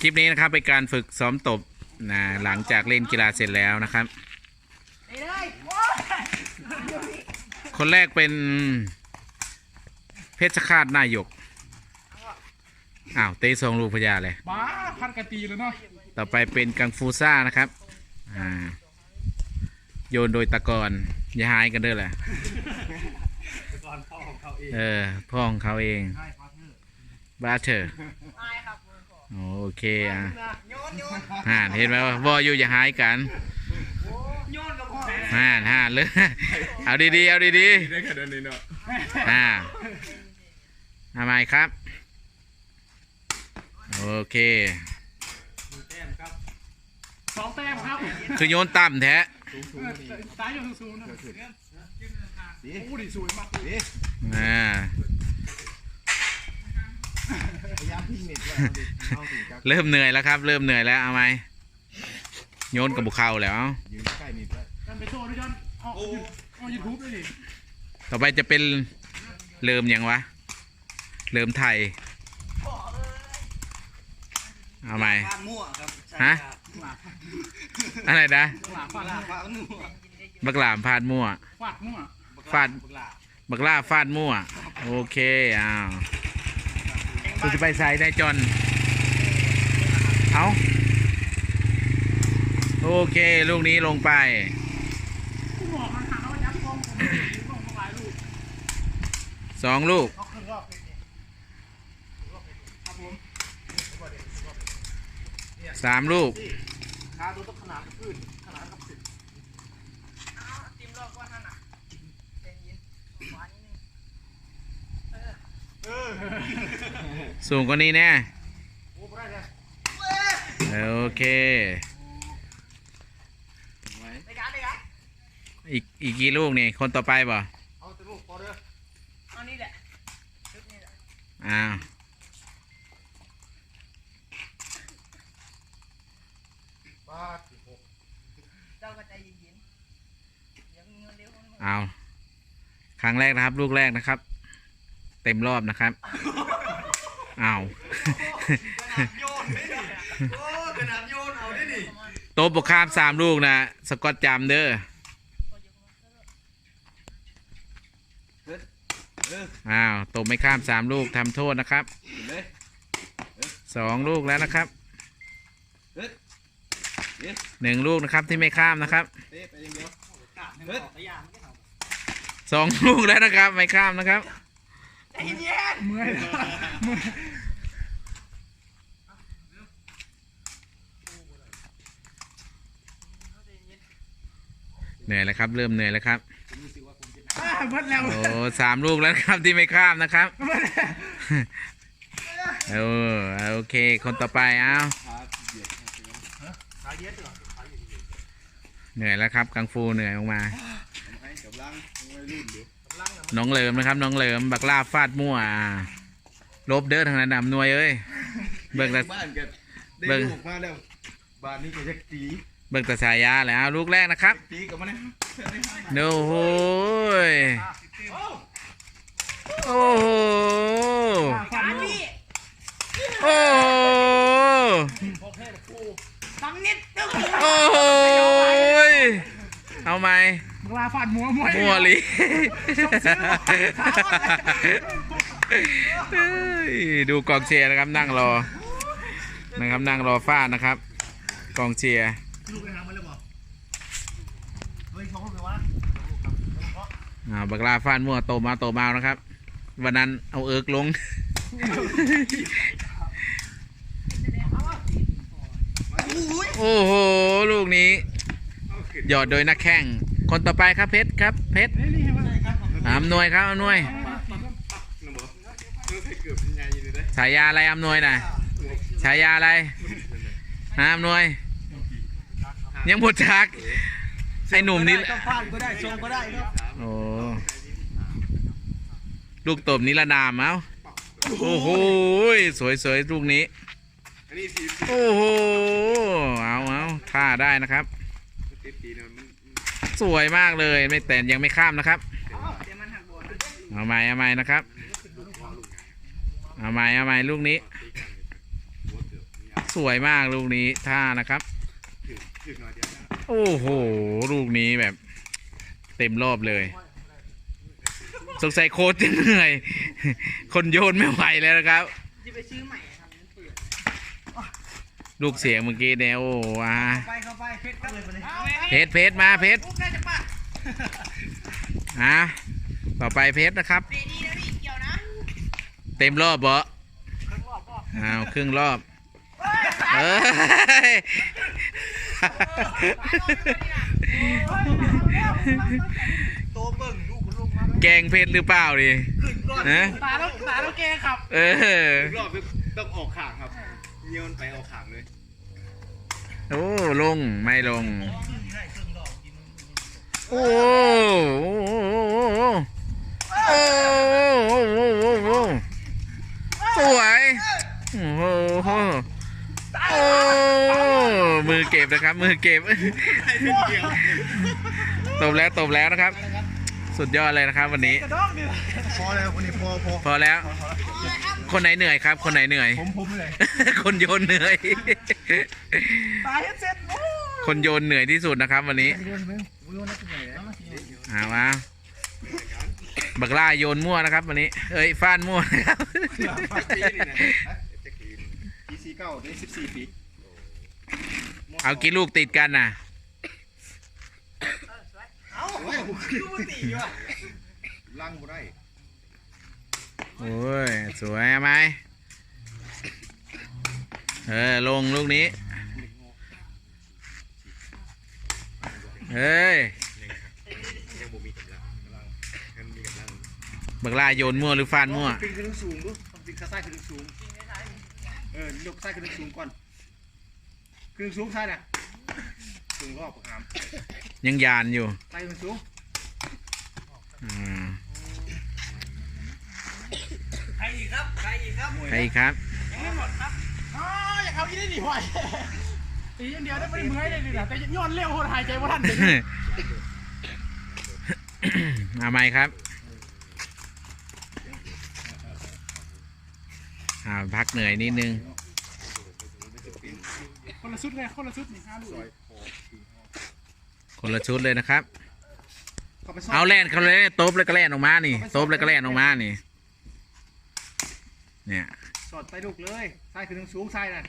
คลิปนี้นะครับเป็นการฝึกซ้อมตบนะหลังจากเล่นกีฬาเสร็จแล้วนะครับ คนแรกเป็นเพชรคาตนายก อ้าวเตะทรงลูกพญาเลยบ้าพันกะตีเลยเนาะต่อไปเป็นกังฟูซ่านะครับอ่าโยนโดยตะกอนอย่าหายกันเด้อแหละเออพ่อของเขาเองบาเธอร์ โอเคอะห่านเห็นไหมว่าบออยู่อย่าหายกันห่านห่านเลยเอาดีๆเอาดีได้ขนาดนี้เนาะๆอ่าทำไมครับ โอเค สองแต้มครับคือโยนต่ำแท้ซ้ายอยู่สูงๆนะโอ้ดิสวยมากอ่าพยายามพิงเน็ตด้วยเอาดิ เอาสิครับเริ่มเหนื่อยแล้วครับ เริ่มเหนื่อยแล้วเอาไหมโยนกับบุกเข้าแล้วยืนใกล้นิดด้วยกันไปโชว์ด้วยกันเอาเอายูทูบด้วยดิต่อไปจะเป็นเริ่มยังวะเริ่มไทยเอาไหมฟาดมั่วครับฮะอะไรนะหลาฟาดลาฟาดมั่วบักหลามฟาดมั่วฟาดมั่วฟาดบักลาบักล่าฟาดมั่ว โอเคอ้าว คุณจะไปใส่ได้จนเอาโอเค ลูกนี้ลงไปผู้บอกมันหาว่ายักษ์กองผมกองหลายลูกสองลูกเอาขึ้นรอบเลยครับผมสามลูกขาตัวต้องขนาดขึ้นขนาดกับสิบติมรอบก้อนนั่นน่ะใจเย็นหวานนิดนึง สูงกว่านี้แน่โอ้ไม่ได้เลยโอเคในการในการอีกอีกกี่ลูกนี่ คนต่อไปบ่เอาแต่ลูกพอเด้อเอานี่แหละชุดนี้แหละอ้าวป้าสิบหกเจ้าก็ใจเย็นๆอย่าเงินเร็วเอาครั้งแรกนะครับ ลูกแรกนะครับ เต็มรอบนะครับอ้าวโยนไม่ดิโอ้ขนาดโยนเอาได้ดิโต๊ะบกข้ามสามลูกนะสกอตจามเด้ออ้าวตบไม่ข้ามสามลูกทำโทษนะครับเลยสองลูกแล้วนะครับเฮ้ยเฮ้ยหนึ่งลูกนะครับที่ไม่ข้ามนะครับเตะไปอย่างเดียวเฮ้ยพยายามไม่เอาสองลูกแล้วนะครับไม่ข้ามนะครับ ใจเย็นเมื่อยเมื่อยเหนื่อยแล้วครับ เริ่มเหนื่อยแล้วครับอ่าเบิดแล้วโอ้สามลูกแล้วนะครับที่ไม่ข้ามนะครับ เบิดแล้วเออโอเค คนต่อไปเอาสายเย็ดเหรอเหนื่อยแล้วครับกังฟูเหนื่อยออกมา ให้กับลังไม่รุ่นเดี๋ยว น้องเหลิมนะครับ น้องเหลิมบักลาฟาดมั่วอ่าลบเด้อทางนั้นดำนวยเอ้ยเบิ่งแต่บ้านกันได้เบิ่งลูกมาแล้วบ้านนี้ก็จะตีเบิ่งแต่สายยาแล้วลูกแรกนะครับตีกับมันนะโอ้โหยโอ้โหฟาดมั่วโอ้โหฟังนิดนึงโอ้โหยเอาไหมเวลาฟาดมัวมวยมั่วลิเฮ้ยดูกองเชียร์นะครับนั่งรอ นะครับนั่งรอฟาดนะครับ กองเชียร์ลูกไปหามันเลยบอกเฮ้ยเขาพูดไปว่าอ่าบักลาฟาดมั่วโตมาโตมานะครับ วันนั้นเอาเอิร์กลงโอ้โห ลูกนี้ หยอดโดยนักแข่ง คนต่อไปครับเพชรครับเพชรเฮ้ยนี่เห็นไหมครับอำนวยครับอำนวยน้ำบอกเออให้เกือบยังไงอยู่เลยได้ฉายาอะไรอำนวยน่ะฉายาอะไรฮะอำนวย ยังหมดชักไอ้หนุ่มนี่ต้องฟาดก็ได้ชงก็ได้ครับโอ้ลูกตบนิรนามเอ้าโอ้โหสวยสวยๆลูกนี้อันนี้สีโอ้โหเอาเอาท่าได้นะครับติดตีเนี่ยมัน สวยมากเลยไม่แต่ยังไม่ข้ามนะครับ เอาใหม่เอาใหม่นะครับ เอาใหม่เอาใหม่ลูกนี้ สวยมากลูกนี้ท่านะครับ โอ้โหลูกนี้แบบ เต็มรอบเลย สงสัยโค้ชจะเหนื่อย คนโยนไม่ไหวแล้วนะครับจะไปซื้อใหม่ครับมันเปื่อย ลูกเสียงเมื่อกี้เนี่ยโอ้ว้าไปเข้าไปเพชรก็เลยไปเลยเพชรเพชรมาเพชรปุ๊บน่าจะปะอะต่อไปเพชรนะครับ เบดีนะพี่เกี่ยวนะเต็มรอบเบาะข้างรอบพ่ออ้าวครึ่งรอบเฮ้ยเอ้ยโตเบิ่งลูกลูกมาแกงเพชรหรือเปล่าดิขึ้นก่อนฮะตาแล้วตาแล้วแกขับ เออ รอบ ต้องออกขางครับเงี้ยมันไปออกขางเลยโอ้ลงไม่ลงโอ้โอ้โอ้โอ้โอ้สวยโอ้โหโอ้มือเก็บนะครับ มือเก็บตบแล้วตบแล้วนะครับ สุดยอดเลยนะครับวันนี้กระดองดิพอแล้วคนนี้พอพอพอแล้ว คนไหนเหนื่อยครับ คนไหนเหนื่อย ผมผมเลย คนโยนเหนื่อย ตายเสร็จโอ้คนโยนเหนื่อยที่สุดนะครับวันนี้เรื่องมึงมึงว่านักไหนแล้วเอามาบักล่าโยนมั่วนะครับ วันนี้ เอ้ยฟานมั่วนะครับปีนี่นะเจ็ดปีปีสี่เก้าได้สิบสี่ปีเอากี่ลูกติดกันน่ะ เอ้าดูมันตีว่ะล่างบ่ได้ โอ้ย สวยไหมเออ ลงลูกนี้ เฮ้ยยังบ่มีกำลังกำลังยังมีกำลังบักล่าโยนมั่วหรือฟานมั่วปีนขึ้นสูงดูปีนข้าซ้ายขึ้นสูง เออยกซ้ายขึ้นสูงก่อน ขึ้นสูงซ้ายนะสูงรอบหามยังยานอยู่ซ้ายขึ้นสูง อ่าใครอีกครับใครอีกครับใครอีกครับ ยังไม่หมดครับอ๋ออยากเอาอีกได้ดิห่วยตีอย่างเดียวได้ไม่ได้เมื่อยเลยดินะแต่ย้อนเร็วโหดหายใจว่าท่านเลยเอาไหมครับอ่าพักเหนื่อยนิดนึงคนละชุดเลยคนละชุดนี่ห้าลูกคนละชุดเลยนะครับเข้าไปซ้อเอาแล่นเขาเลยตบแล้วก็แล่นออกมานี่ตบแล้วก็แล่นออกมานี่ เนี่ย สอดไปลูกเลยซ้ายขึ้นสูงซ้ายน่ะ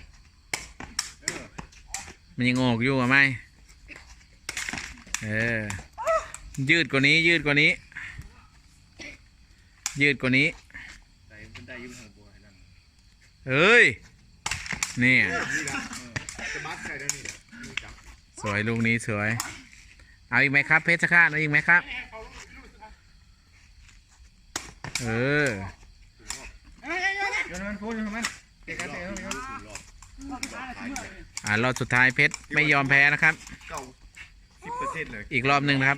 เออมันยังงอกอยู่อะไหมเออ ยืดกว่านี้ ยืดกว่านี้ ยืดกว่านี้ ใส่บันไดอยืนทางบัวให้นั่นเอ้ย เนี่ย นี่นะจะบัสใครได้นี่นะมีจับสวยลูกนี้สวย เอาอีกไหมครับ เพชรฆาตเอาอีกไหมครับ เออเอ้ยเอ้ยเอ้ยโยนมันพูดโยนมันเตะกันเตะกันอ่ารอบสุดท้ายเพชรไม่ยอมแพ้นะครับ เก้าสิบเปอร์เซ็นต์เลยอีกรอบหนึ่งนะครับ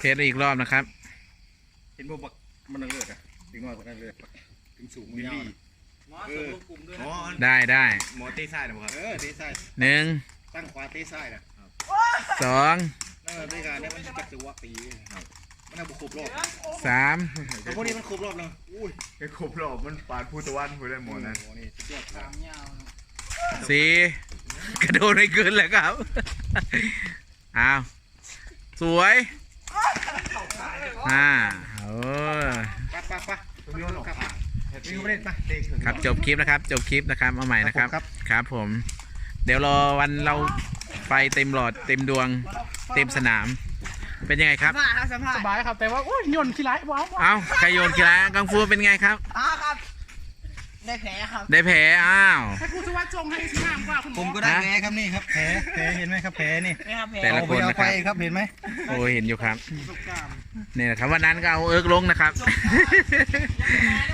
เพชรอีกรอบนะครับ เห็นบ่บักมันเลือดอะถึงน้อยกว่านั้นเลือดถึงสูงวิลลี่หมอส่งลูกลุ่มด้วยอ๋อได้ได้หมอเต้ซ่ายนะครับเออเตะซ้ายหนึ่งตั้งขวาเตะซ้ายนะสองนั่นในการเนี่ยมันจักจังหวะตี มันเอาบุครบรอบสามแต่พวกนี้มันครบรอบแล้วอุ้ยไอ้ครบรอบมันปาดผู้ตะวันผู้ได้หมดนะโอ้นี่สุดยอดสามยาวสี่กระโดดไม่เกินเลยครับเอาสวยอ่าโอ้ปะปะปะตรงนี้มันออกครับวิ่งไปเล่นปะเตะถึงครับจบคลิปนะครับ จบคลิปนะครับเอาใหม่นะครับครับครับผม เดี๋ยวรอวันเราไปเต็มหลอดเต็มดวง เต็มสนาม เป็นยังไงครับ มาครับสัมภาษสณ์บายครับ แต่ว่าโอ้ยยนต์ขี้ร้ายว้าวว้าวเอ้าใครโยนกีฬากังฟูเป็นไงครับอ่าครับ ได้แผลครับ ได้แพ้อ้าว ให้ผู้สวัสดิ์จงให้สีงามกว่าคุณหมผมอก็ได้แผลครับนี่ครับแผลแผลเห็นไหมครับแผลนี่ไม่ครับแผลแต่ละคนเอานะไปครับ ครับเห็นไหมโอ้เห็นอยู่ครับนี่แหละครับวันนั้นก็เอาเอิร์กลงนะครับ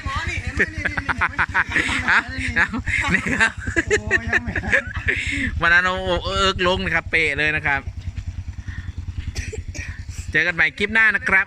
หมอนี่เห็นไหมนี่นี่นี่เอาเอานี่ครับโอ้ยังไม่วันนั้นเอาเอิร์กลงนะครับ เปะเลยนะครับ เจอกันใหม่คลิปหน้านะครับ